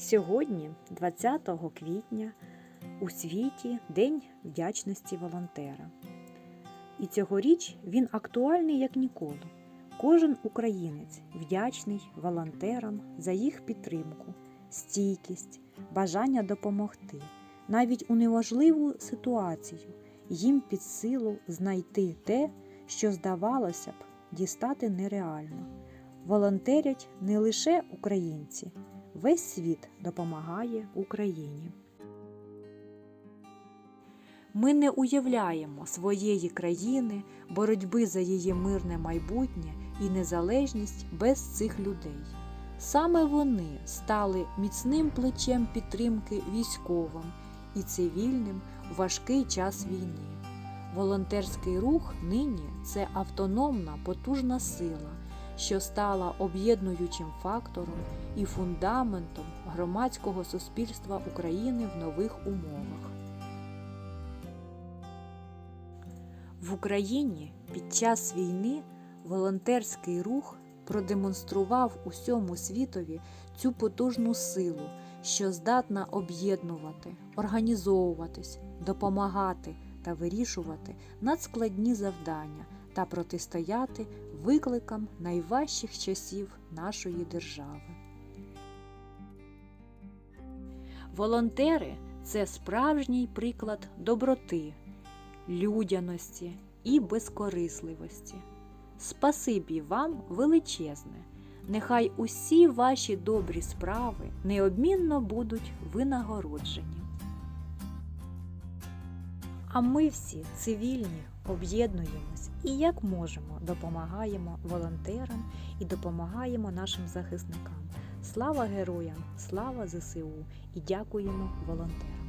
Сьогодні, 20 квітня, у світі День вдячності волонтера. І цьогоріч він актуальний як ніколи. Кожен українець вдячний волонтерам за їх підтримку, стійкість, бажання допомогти. Навіть у неважливу ситуацію їм під силу знайти те, що здавалося б дістати нереально. Волонтерять не лише українці, весь світ допомагає Україні. Ми не уявляємо своєї країни, боротьби за її мирне майбутнє і незалежність без цих людей. Саме вони стали міцним плечем підтримки військовим і цивільним у важкий час війни. Волонтерський рух нині це автономна потужна сила, що стала об'єднуючим фактором і фундаментом громадського суспільства України в нових умовах. В Україні під час війни волонтерський рух продемонстрував усьому світові цю потужну силу, що здатна об'єднувати, організовуватись, допомагати та вирішувати надскладні завдання та протистояти викликам найважчих часів нашої держави. Волонтери це справжній приклад доброти, людяності і безкорисливості. Спасибі вам величезне! Нехай усі ваші добрі справи неодмінно будуть винагороджені. А ми всі цивільні об'єднуємось і як можемо допомагаємо волонтерам і допомагаємо нашим захисникам. Слава героям, слава ЗСУ і дякуємо волонтерам!